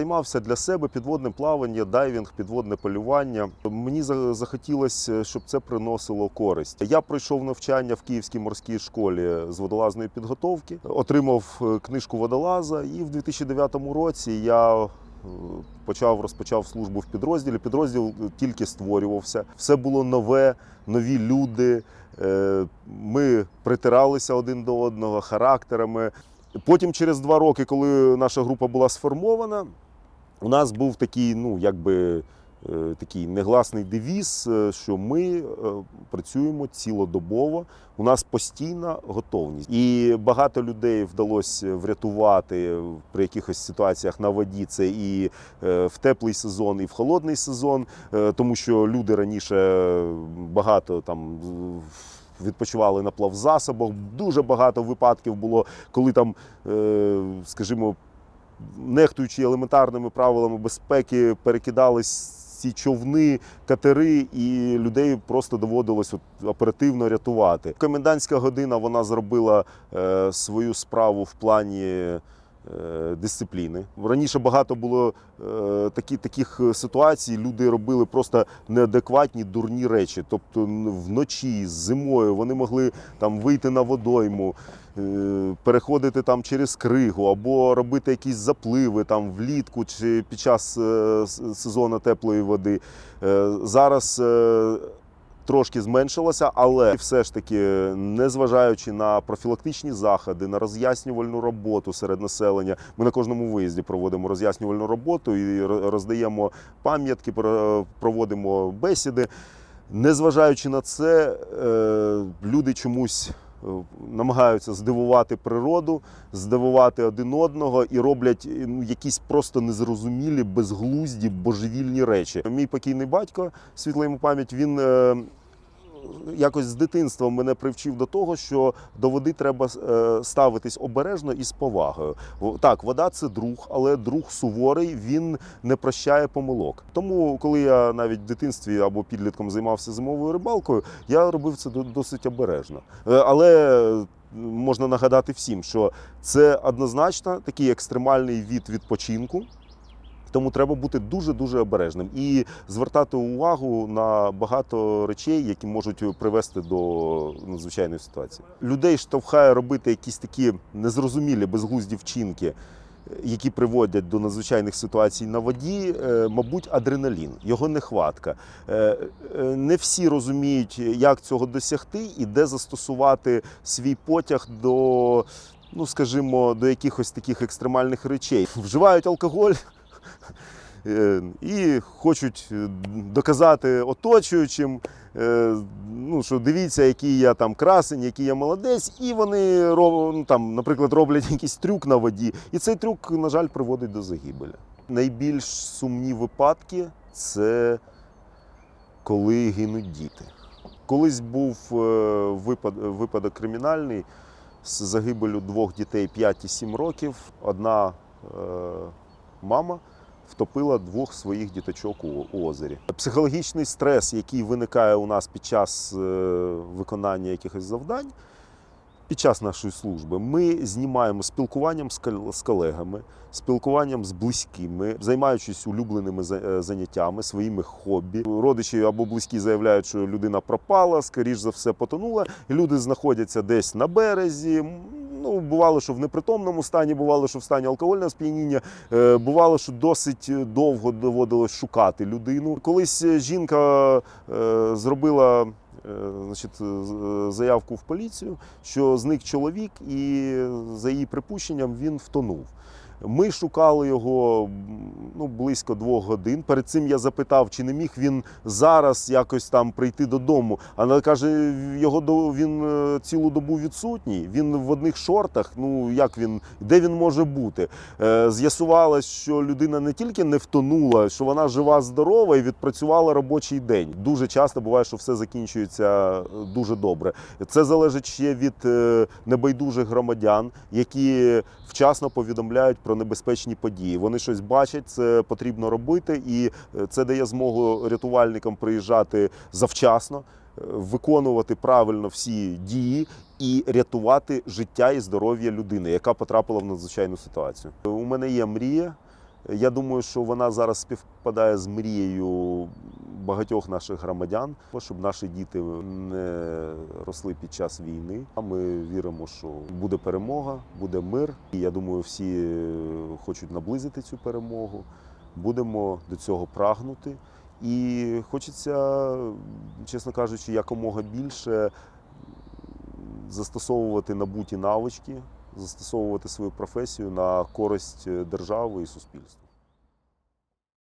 Займався для себе підводним плаванням, дайвінг, підводне полювання. Мені за- захотілося, щоб це приносило користь. Я пройшов навчання в Київській морській школі з водолазної підготовки, отримав е, книжку водолаза, і в 2009 році я е, почав розпочав службу в підрозділі. Підрозділ тільки створювався. Все було нове, нові люди. Е, Ми притиралися один до одного характерами. Потім, через два роки, коли наша група була сформована, у нас був такий, ну якби. е, Такий негласний девіз, е, що ми е, працюємо цілодобово. У нас постійна готовність, і багато людей вдалося врятувати при якихось ситуаціях на воді. Це і в теплий сезон, і в холодний сезон, тому що люди раніше багато там відпочивали на плавзасобах. Дуже багато випадків було, коли там, скажімо, нехтуючи елементарними правилами безпеки, перекидались ці човни, катери, і людей просто доводилось от оперативно рятувати. Комендантська година вона зробила е, свою справу в плані. Е, Дисципліни раніше багато було е, такі, таких ситуацій. Люди робили просто неадекватні дурні речі. Тобто вночі, зимою вони могли там вийти на водойму, е, переходити там через кригу або робити якісь запливи там влітку чи під час е, сезону теплої води. Е, Зараз е, трошки зменшилося, але все ж таки, незважаючи на профілактичні заходи, на роз'яснювальну роботу серед населення, ми на кожному виїзді проводимо роз'яснювальну роботу і роздаємо пам'ятки, проводимо бесіди. Незважаючи на це, е, люди чомусь намагаються здивувати природу, здивувати один одного і роблять е, ну, якісь просто незрозумілі, безглузді, божевільні речі. Мій покійний батько, світла йому пам'ять, він. Якось з дитинства мене привчив до того, що до води треба е, ставитись обережно і з повагою. Так, вода це друг, але друг суворий, він не прощає помилок. Тому, коли я навіть в дитинстві або підлітком займався зимовою рибалкою, я робив це досить обережно. Е, Але можна нагадати всім, що це однозначно такий екстремальний від відпочинку. Тому треба бути дуже дуже обережним і звертати увагу на багато речей, які можуть привести до надзвичайної ситуації. Людей штовхає робити якісь такі незрозумілі безглузді вчинки, які приводять до надзвичайних ситуацій на воді, е, мабуть, адреналін, його нехватка. Е, е, Не всі розуміють, як цього досягти і де застосувати свій потяг до, ну скажімо, до якихось таких екстремальних речей. Вживають алкоголь. Е, І хочуть е, доказати оточуючим, е, ну що дивіться, який я там красень, який я молодець, і вони ну, там, наприклад, роблять якийсь трюк на воді, і цей трюк, на жаль, приводить до загибелі. Найбільш сумні випадки це коли гинуть діти. Колись був випад, випадок кримінальний з загибелю двох дітей 5 і 7 років. Одна мама втопила двох своїх діточок у, озері. Психологічний стрес, який виникає у нас під час е, виконання якихось завдань. Під час нашої служби ми знімаємо спілкуванням з кол- колегами, спілкуванням з близькими, займаючись улюбленими е, заняттями, своїми хобі. Родичі або близькі заявляють, що людина пропала, скоріш за все потонула. Люди знаходяться десь на березі. Ну, бувало, що в непритомному стані, бувало, що в стані алкогольного сп'яніння. Е, Бувало, що досить довго доводилось шукати людину. Колись е, жінка е, зробила значить, заявку в поліцію, що зник чоловік, і за її припущенням він втонув. Ми шукали його ну, близько двох годин. Перед цим я запитав, чи не міг він зараз якось там прийти додому. А каже, його до він е, цілу добу відсутній. Він в одних шортах. Ну як він, де він може бути? Е, З'ясувалось, що людина не тільки не втонула, що вона жива, здорова і відпрацювала робочий день. Дуже часто буває, що все закінчується е, дуже добре. Це залежить ще від небайдужих громадян, які вчасно повідомляють про небезпечні події. Вони щось бачать, це потрібно робити, і е, це дає змогу рятувальникам приїжджати завчасно. е, Виконувати правильно всі дії і рятувати життя і здоров'я людини, яка потрапила в надзвичайну ситуацію. У мене є мрія Я думаю, що вона зараз співпадає з мрією багатьох наших громадян, щоб наші діти не росли під час війни. А ми віримо, що буде перемога, буде мир. І я думаю, всі хочуть наблизити цю перемогу. Будемо до цього прагнути. І хочеться, чесно кажучи, якомога більше застосовувати набуті навички, застосовувати свою професію на користь держави і суспільства.